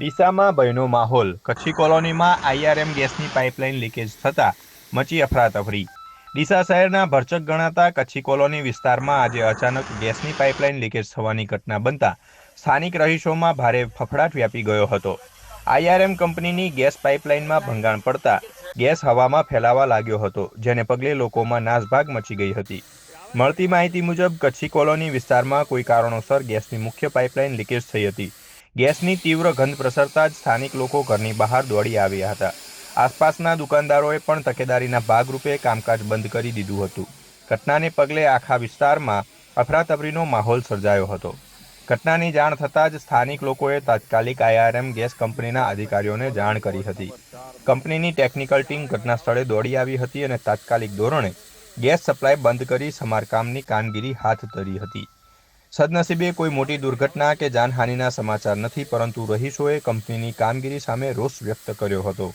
ડીસામાં ભયનો માહોલ. કચ્છી કોલોનીમાં આઈઆરએમ ગેસની પાઇપલાઇન લીકેજ થતાં મચી અફરાતફરી. ડીસા શહેરના ભરચક ગણાતા કચ્છી કોલોની વિસ્તારમાં આજે અચાનક ગેસની પાઇપલાઇન લીકેજ થવાની ઘટના બનતા સ્થાનિક રહીશોમાં ભારે ફફડાટ વ્યાપી ગયો હતો. આઈઆરએમ કંપનીની ગેસ પાઇપલાઇનમાં ભંગાણ પડતા ગેસ હવામાં ફેલાવા લાગ્યો હતો, જેને પગલે લોકોમાં નાસભાગ મચી ગઈ હતી. મળતી માહિતી મુજબ, કચ્છી કોલોની વિસ્તારમાં કોઈ કારણોસર ગેસની મુખ્ય પાઇપલાઇન લીકેજ થઈ હતી. ગેસની તીવ્ર ગંધ પ્રસરતા જ સ્થાનિક લોકો ઘરની બહાર દોડી આવ્યા હતા. આસપાસના દુકાનદારોએ પણ તકેદારીના ભાગરૂપે કામકાજ બંધ કરી દીધું હતું. ઘટનાને પગલે આખા વિસ્તારમાં અફરાતફરીનો માહોલ સર્જાયો હતો. ઘટનાની જાણ થતાં જ સ્થાનિક લોકોએ તાત્કાલિક આઈઆરએમ ગેસ કંપનીના અધિકારીઓને જાણ કરી હતી. કંપનીની ટેકનિકલ ટીમ ઘટના સ્થળે દોડી આવી હતી અને તાત્કાલિક ધોરણે ગેસ સપ્લાય બંધ કરી સમારકામની કામગીરી હાથ ધરી હતી. સદનસીબે કોઈ મોટી દુર્ઘટના કે જાનહાનિના સમાચાર નથી, પરંતુ રહીશોએ કંપનીની કામગીરી સામે રોષ વ્યક્ત કર્યો હતો.